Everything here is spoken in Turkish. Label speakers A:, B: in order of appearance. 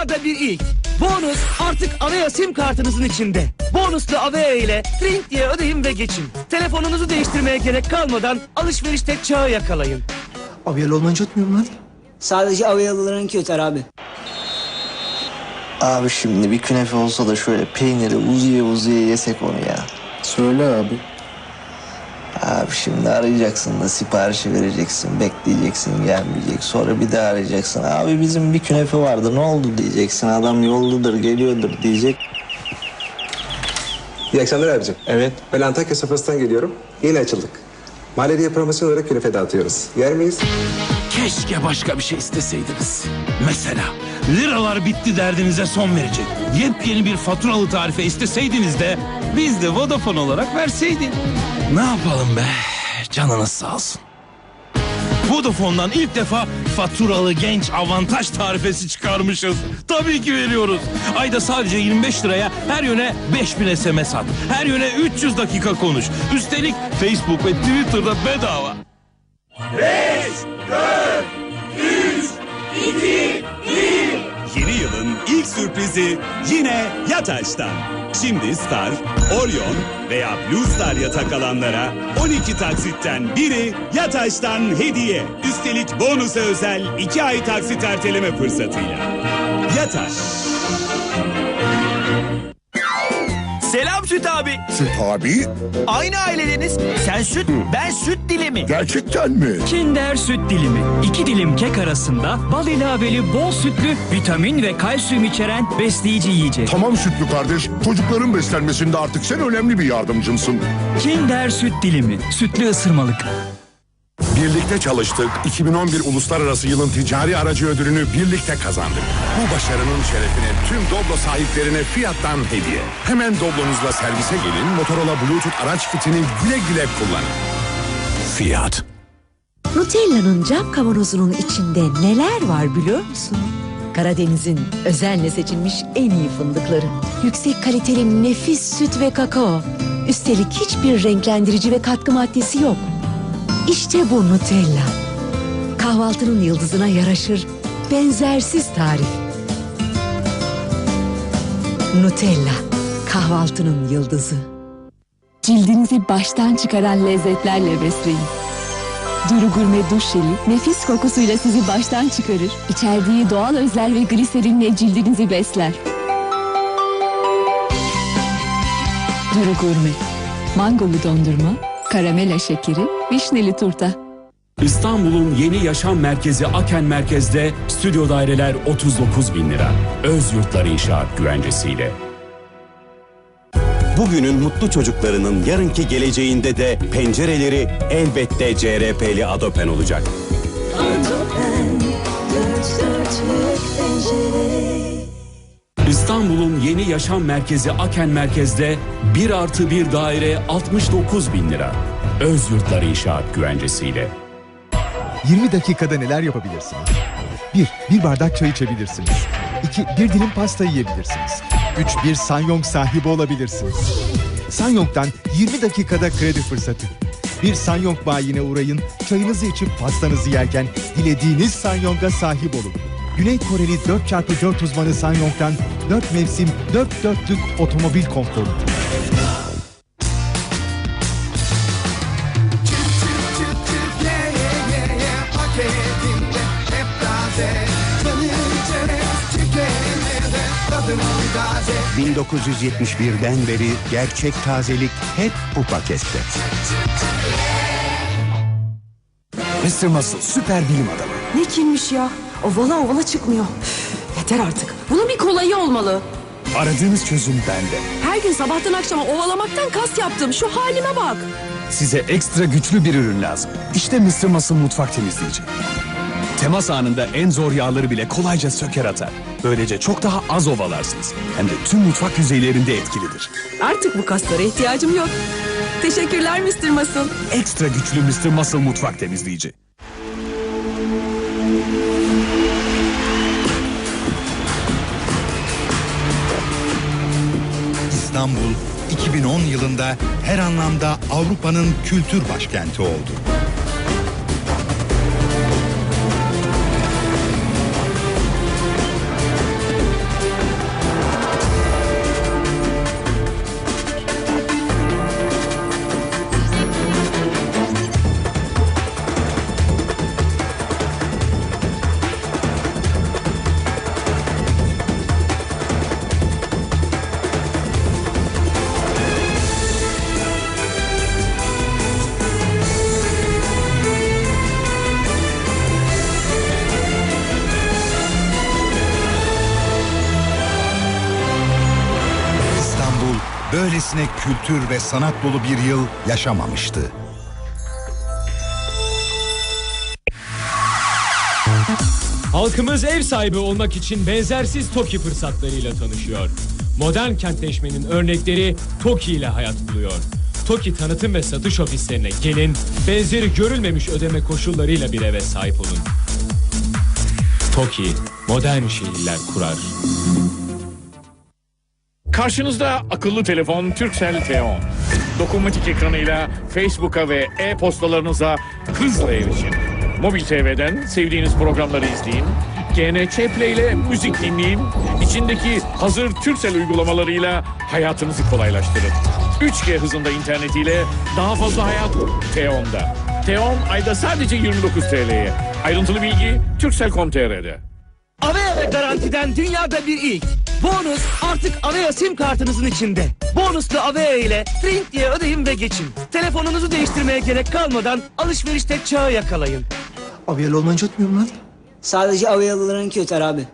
A: Dünyada bir ilk. Bonus artık Avea sim kartınızın içinde. Bonuslu Avea ile Trink diye ödeyin ve geçin. Telefonunuzu değiştirmeye gerek kalmadan alışverişte çağı yakalayın.
B: Aviyel olmayınca ötmüyorum lan.
C: Sadece Avyalılarınki öter abi.
D: Abi şimdi bir künefe olsa da şöyle peyniri uzuya uzuya yesek onu ya.
B: Söyle abi.
D: Abi şimdi arayacaksın da siparişi vereceksin, bekleyeceksin gelmeyecek. Sonra bir daha arayacaksın. Abi bizim bir künefe vardı ne oldu diyeceksin. Adam yoldadır geliyordur diyecek.
E: İyi akşamlar abicim.
D: Evet.
E: Ben Antakya sofrasından geliyorum. Yeni açıldık. Mahalleliye promosyon olarak künefe dağıtıyoruz. Yer miyiz?
F: Keşke başka bir şey isteseydiniz. Mesela liralar bitti derdinize son verecek. Yepyeni bir faturalı tarife isteseydiniz de biz de Vodafone olarak verseydik. Ne yapalım be? Canınız sağ olsun. Vodafone'dan ilk defa faturalı genç avantaj tarifesi çıkarmışız. Tabii ki veriyoruz. Ayda sadece 25 liraya her yöne 5000 SMS at. Her yöne 300 dakika konuş. Üstelik Facebook ve Twitter'da bedava.
G: Yeni yılın ilk sürprizi yine Yataş'tan. Şimdi Star, Orion veya Blue Star yatak alanlara 12 taksitten biri Yataş'tan hediye. Üstelik bonusa özel 2 ay taksit erteleme fırsatıyla. Yataş.
A: Selam Süt abi.
H: Süt abi
A: Aynı ailedeniz. Sen süt, ben süt dilimi.
H: gerçekten mi?
I: Kinder süt dilimi. İki dilim kek arasında bal ilaveli bol sütlü vitamin ve kalsiyum içeren besleyici yiyecek.
H: Tamam sütlü kardeş. Çocukların beslenmesinde artık sen önemli bir yardımcımsın.
I: Kinder süt dilimi. Sütlü ısırmalık.
H: Birlikte çalıştık. 2011 Uluslararası Yılın Ticari Aracı Ödülünü birlikte kazandık. Bu başarının şerefine tüm Doblo sahiplerine Fiat'tan hediye. Hemen Doblo'nuzla servise gelin. Motorola Bluetooth araç kitini güle güle kullanın. Fiat.
J: Nutella'nın cam kavanozunun içinde neler var biliyor musun? Karadeniz'in özenle seçilmiş en iyi fındıkları. Yüksek kaliteli nefis süt ve kakao. Üstelik hiçbir renklendirici ve katkı maddesi yok. İşte bu Nutella. Kahvaltının yıldızına yaraşır benzersiz tarif. Nutella, kahvaltının yıldızı.
K: Cildinizi baştan çıkaran lezzetlerle besleyin. Duru Gurme Duş Jeli nefis kokusuyla sizi baştan çıkarır. İçerdiği doğal özler ve gliserinle cildinizi besler. Duru Gurme. Mangolu dondurma, karamela şekeri, vişneli turta.
G: İstanbul'un yeni yaşam merkezi Aken Merkez'de stüdyo daireler 39 bin lira. Öz yurtları inşaat güvencesiyle.
L: Bugünün mutlu çocuklarının yarınki geleceğinde de pencereleri elbette CRP'li Adopen olacak.
G: İstanbul'un yeni yaşam merkezi Aken Merkez'de 1 artı 1 daire 69 bin lira. Öz yurtları inşaat güvencesiyle.
M: 20 dakikada neler yapabilirsiniz? 1. Bir bardak çay içebilirsiniz. 2. Bir dilim pasta yiyebilirsiniz. 3. Bir Sanyong sahibi olabilirsiniz. Sanyong'dan 20 dakikada kredi fırsatı. Bir Sanyong bayine uğrayın, çayınızı içip pastanızı yerken dilediğiniz Sanyong'a sahip olun. Güney Koreli 4x4 uzmanı Sanyong'dan 4 mevsim 4 dörtlük otomobil konforu.
L: Taze. 1971'den beri gerçek tazelik hep bu pakette.
N: Mr. Muscle süper bilim adamı.
O: Ne kimmiş ya? Ovala ovala çıkmıyor. Yeter artık. Bunun bir kolayı olmalı.
N: Aradığınız çözüm bende.
O: Her gün sabahtan akşama ovalamaktan kas yaptım. Şu halime bak.
N: Size ekstra güçlü bir ürün lazım. İşte Mr. Muscle mutfak temizleyici. Temas anında en zor yağları bile kolayca söker atar. Böylece çok daha az ovalarsınız. Hem de tüm mutfak yüzeylerinde etkilidir.
O: Artık bu kaslara ihtiyacım yok. Teşekkürler Mr. Muscle.
N: Ekstra güçlü Mr. Muscle mutfak temizleyici.
P: İstanbul 2010 yılında her anlamda Avrupa'nın kültür başkenti oldu. Böylesine kültür ve sanat dolu bir yıl yaşamamıştı.
Q: Halkımız ev sahibi olmak için benzersiz TOKİ fırsatlarıyla tanışıyor. Modern kentleşmenin örnekleri TOKİ ile hayat buluyor. TOKİ tanıtım ve satış ofislerine gelin, benzeri görülmemiş ödeme koşullarıyla bir eve sahip olun. TOKİ, modern şehirler kurar.
R: Karşınızda akıllı telefon Turkcell T10. Dokunmatik ekranıyla Facebook'a ve e-postalarınıza hızla erişin. Mobil TV'den sevdiğiniz programları izleyin. GNC Play ile müzik dinleyin. İçindeki hazır Turkcell uygulamalarıyla hayatınızı kolaylaştırın. 3G hızında internetiyle daha fazla hayat T10'da. T10 ayda sadece 29 TL'ye. Ayrıntılı bilgi Turkcell.com.tr'de.
A: Avea ve garantiden dünyada bir ilk. Bonus artık Avea sim kartınızın içinde. Bonuslu Avea ile Trink diye ödeyin ve geçin. Telefonunuzu değiştirmeye gerek kalmadan alışverişte çağı yakalayın.
B: Aviyel olmayınca ötmüyorum lan.
C: Sadece Avyalılarınki öter abi.